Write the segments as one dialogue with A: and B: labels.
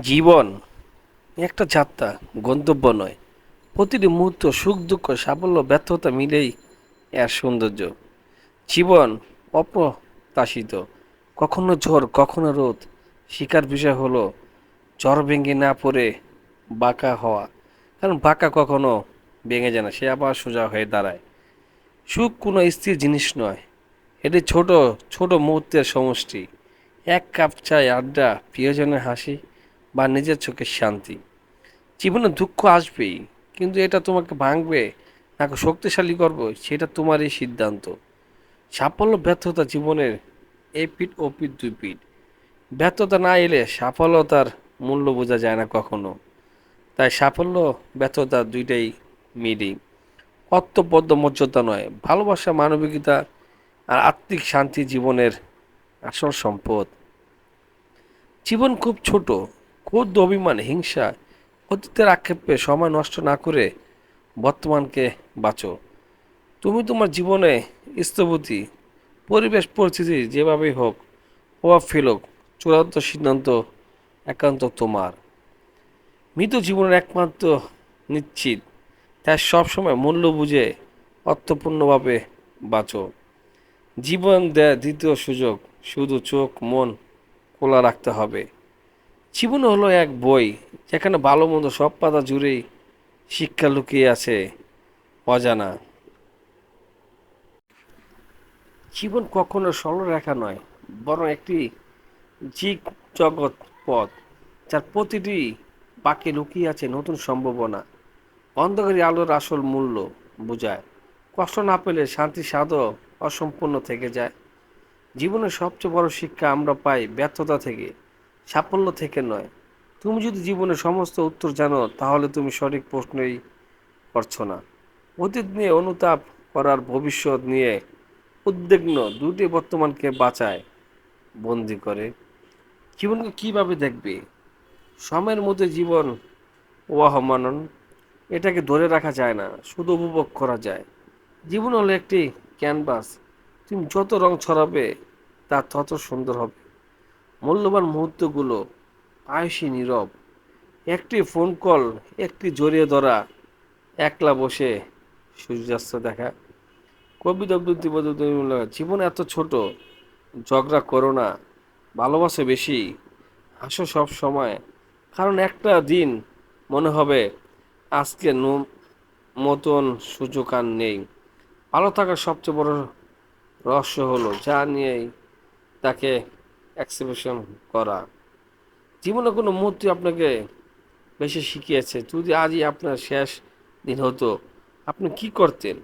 A: জীবন একটা যাত্রা, গন্তব্য নয়। প্রতিটি মুহূর্ত সুখ, দুঃখ, সাফল্য, ব্যর্থতা মিলেই এর সৌন্দর্য। জীবন অপ্রত্যাশিত। কখনো ঝড়, কখনো রোদ। শিকার বিষয় হলো ঝড় ভেঙে না পড়ে বাঁকা হওয়া। কারণ বাঁকা কখনো ভেঙে যায় না, সে আবার সোজা হয়ে দাঁড়ায়। সুখ কোনো স্থির জিনিস নয়। এটি ছোট ছোট মুহূর্তের সমষ্টি। এক কাপ চায় আড্ডা, প্রিয়জনের হাসি। বা নিজের চোখের শান্তি। জীবনে দুঃখ আসবেই, কিন্তু এটা তোমাকে ভাঙবে নাকি শক্তিশালী করবে, সেটা তোমারই সিদ্ধান্ত। সাফল্য, ব্যর্থতা জীবনের এ পিঠ ও পিঠ দুই পিঠ। ব্যর্থতা না এলে সাফল্যতার মূল্য বোঝা যায় না কখনো। তাই সাফল্য, ব্যর্থতা দুইটাই মিডিং কর্তব্যবদ্ধ মর্যাদা নয়, ভালোবাসা, মানবিকতা আর আত্মিক শান্তি জীবনের আসল সম্পদ। জীবন খুব ছোট ক্ষুদ্র অভিমান, হিংসা, অতীতের আক্ষেপে সময় নষ্ট না করে বর্তমানকে বাঁচো। তুমি তোমার জীবনে স্থপতি পরিবেশ পরিস্থিতি যেভাবেই হোক, প্রভাব ফেলুক, চূড়ান্ত সিদ্ধান্ত একান্ত তোমার। মৃত জীবনের একমাত্র নিশ্চিত, তাই সবসময় মূল্য বুঝে, অর্থপূর্ণভাবে বাঁচো। জীবন দেয় দ্বিতীয় সুযোগ, শুধু চোখ, মন খোলা রাখতে হবে। জীবন হলো এক বই, যেখানে ভালো মন্দ সব পাতা জুড়েই শিক্ষা লুকিয়ে আছে অজানা। জীবন কখনো সরলরেখা নয়, বরং একটি জিগ জগৎ পথ, যার প্রতিটি বাকি লুকিয়ে আছে নতুন সম্ভাবনা। অন্ধকারী আলোর আসল মূল্য বোঝায়। কষ্ট না পেলে শান্তি স্বাদও অসম্পূর্ণ থেকে যায়। জীবনের সবচেয়ে বড় শিক্ষা আমরা পাই ব্যর্থতা থেকে। সাফল্য থেকে নয়। তুমি যদি জীবনের সমস্ত উত্তর জানো, তাহলে তুমি সঠিক প্রশ্নই করছ না। অতীত নিয়ে অনুতাপ করার ভবিষ্যৎ নিয়ে উদ্বিগ্ন দুটি বর্তমানকে বাঁচায়, বন্দি করে। জীবনকে কীভাবে দেখবে? সময়ের মধ্যে জীবন ওয়াহমানন এটাকে ধরে রাখা যায় না, শুধু উপভোগ করা যায়। জীবন হলো একটি ক্যানভাস। তুমি যত রং ছড়াবে, তা তত সুন্দর হবে। মূল্যবান মুহূর্তগুলো আয়সী নীরব। একটি ফোন কল একটি জড়িয়ে ধরা, একলা বসে সূর্যাস্ত দেখা। কবিতা আব্দুল জীবন এত ছোট, ঝগড়া করো না, ভালোবাসে বেশি হাসো সব সময়। কারণ একটা দিন মনে হবে, আজকে মতন সুযোগ আর নেই। ভালো থাকার সবচেয়ে বড় রহস্য হলো, যা নিয়েই তাকে অ্যাক্সিবিশন করা। জীবনে কোনো মুহূর্তে আপনাকে বেশি শিখিয়েছে। যদি আজই আপনার শেষ দিন হতো, আপনি কি করতেন?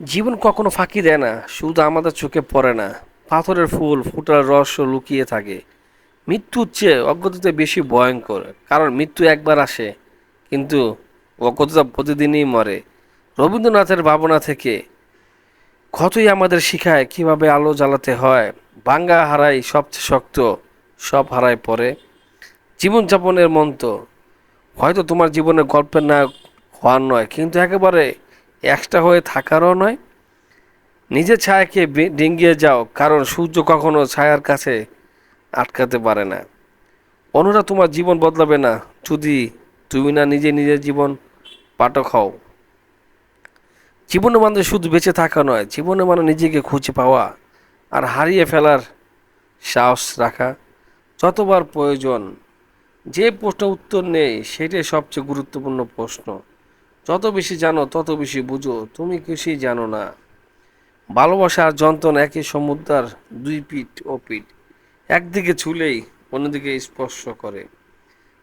A: জীবন কখনো ফাঁকি দেয় না, শুধু আমাদের চোখে পড়ে না। পাথরের ফুল, ফুটার রস লুকিয়ে থাকে। মৃত্যুর চেয়ে অজ্ঞতাতে বেশি ভয়ঙ্কর, কারণ মৃত্যু একবার আসে, কিন্তু অজ্ঞতা প্রতিদিনই মরে। রবীন্দ্রনাথের ভাবনা থেকে ক্ষতই আমাদের শিখায়, কীভাবে আলো জ্বালাতে হয়, বাঙ্গা হারাই সবচেয়ে শক্ত, সব হারায় পরে। জীবনযাপনের মন্ত্র হয়তো তোমার জীবনের গল্পের নায়ক হওয়ার নয়, কিন্তু একেবারে এক্সট্রা হয়ে থাকারও নয়। নিজের ছায়াকে ডিঙ্গিয়ে যাও, কারণ সূর্য কখনো ছায়ার কাছে আটকাতে পারে না। অন্যরা তোমার জীবন বদলাবে না, যদি তুমি না নিজে নিজের জীবন পাঠক হও। জীবনে মানে শুধু বেঁচে থাকা নয়, জীবনে মানে নিজেকে খুঁজে পাওয়া আর হারিয়ে ফেলার সাহস রাখা। যতবার প্রয়োজন, যে প্রশ্ন উত্তর নেই, সেটাই সবচেয়ে গুরুত্বপূর্ণ প্রশ্ন। যত বেশি জানো, তত বেশি বুঝো, তুমি কিছুই জানো না। ভালোবাসা আর যন্ত্রণা একই সমুদ্রার দুই পিঠ ও পিঠ, একদিকে ছুলেই অন্যদিকে স্পর্শ করে।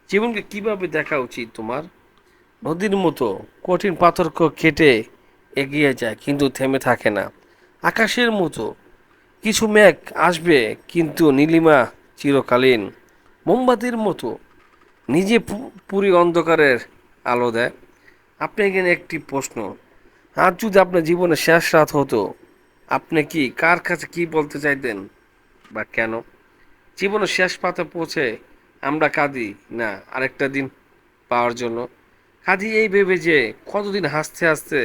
A: জীবনকে কীভাবে দেখা উচিত তোমার? নদীর মতো কঠিন পাথরকে কেটে এগিয়ে যায়, কিন্তু থেমে থাকে না। আকাশের মতো কিছু মেঘ আসবে, কিন্তু নীলিমা চিরকালীন। মোমবাতির মতো নিজে পুরী অন্ধকারের আলো দেয়। আপনি এখানে একটি প্রশ্ন। আজ যদি আপনার জীবনে শেষ রাত হতো, আপনি কি কার কাছে কি বলতে চাইতেন বা কেন? জীবনের শেষ পাতে পৌঁছে আমরা কাঁদি না আরেকটা দিন পাওয়ার জন্য? কাঁদি এই ভেবে যে কতদিন হাসতে হাসতে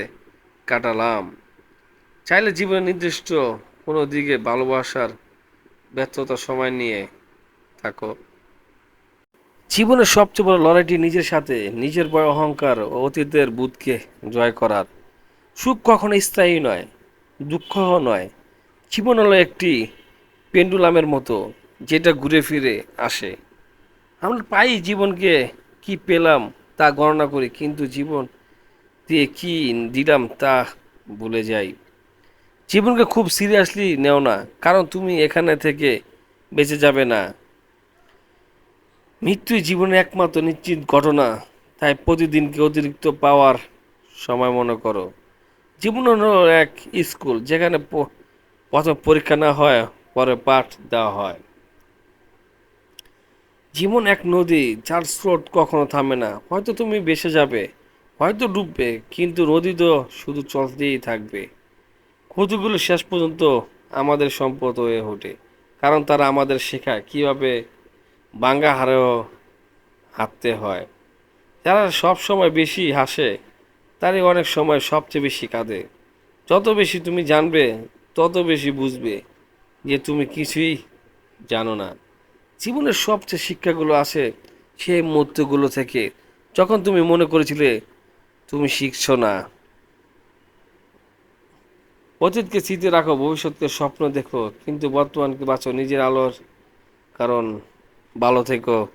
A: কাটালাম। চাইলে জীবনের নির্দিষ্ট কোনো দিকে ভালোবাসার ব্যর্থতার সময় নিয়ে থাকো। জীবনের সবচেয়ে বড় লড়াইটি নিজের সাথে, নিজের বড় অহংকার ও অতীতের বুধকে জয় করার। সুখ কখনো স্থায়ী নয়, দুঃখও নয়। জীবন হলো একটি পেন্ডুলামের মতো, যেটা ঘুরে ফিরে আসে। আমরা পাই জীবনকে কি পেলাম তা গণনা করি, কিন্তু জীবন দিয়ে কি দিলাম তা ভুলে যাই। জীবনকে খুব সিরিয়াসলি নেও না, কারণ তুমি এখানে থেকে বেঁচে যাবে না। মৃত্যুই জীবনের একমাত্র নিশ্চিত ঘটনা, তাই প্রতিদিনকে অতিরিক্ত পাওয়ার সময় মনে করো। জীবন হলো এক স্কুল, যেখানে প্রথম পরীক্ষা না হয়, পরে পাঠ দেওয়া হয়। জীবন এক নদী, যার স্রোত কখনো থামে না, হয়তো তুমি বেসে যাবে। হয়তো ডুববে, কিন্তু নদী তো শুধু চলতেই থাকবে। ক্ষতিগুলো শেষ পর্যন্ত আমাদের সম্পদ হয়ে ওঠে, কারণ তারা আমাদের শেখায় কীভাবে বাঙ্গা হারেও হাঁটতে হয়। যারা সব সময় বেশি হাসে, তারই অনেক সময় সবচেয়ে বেশি কাঁদে। যত বেশি তুমি জানবে, তত বেশি বুঝবে যে তুমি কিছুই জানো না। জীবনের সবচেয়ে শিক্ষাগুলো আসে সেই মুহূর্তগুলো থেকে। যখন তুমি মনে করেছিলে তুমি শিখছো না। অতীতকে স্মৃতি রাখো, ভবিষ্যৎকে স্বপ্ন দেখো, কিন্তু বর্তমানকে বাঁচো, নিজের আলোর কারণ ভালো থেকো,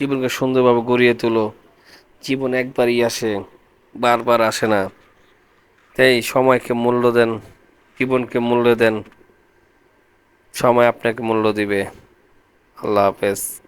A: জীবনকে সুন্দরভাবে গড়িয়ে তোলো। জীবন একবারই আসে, বারবার আসে না। তাই সময়কে মূল্য দেন, জীবনকে মূল্য দেন, সময় আপনাকে মূল্য দিবে। আল্লাহ হাফেজ।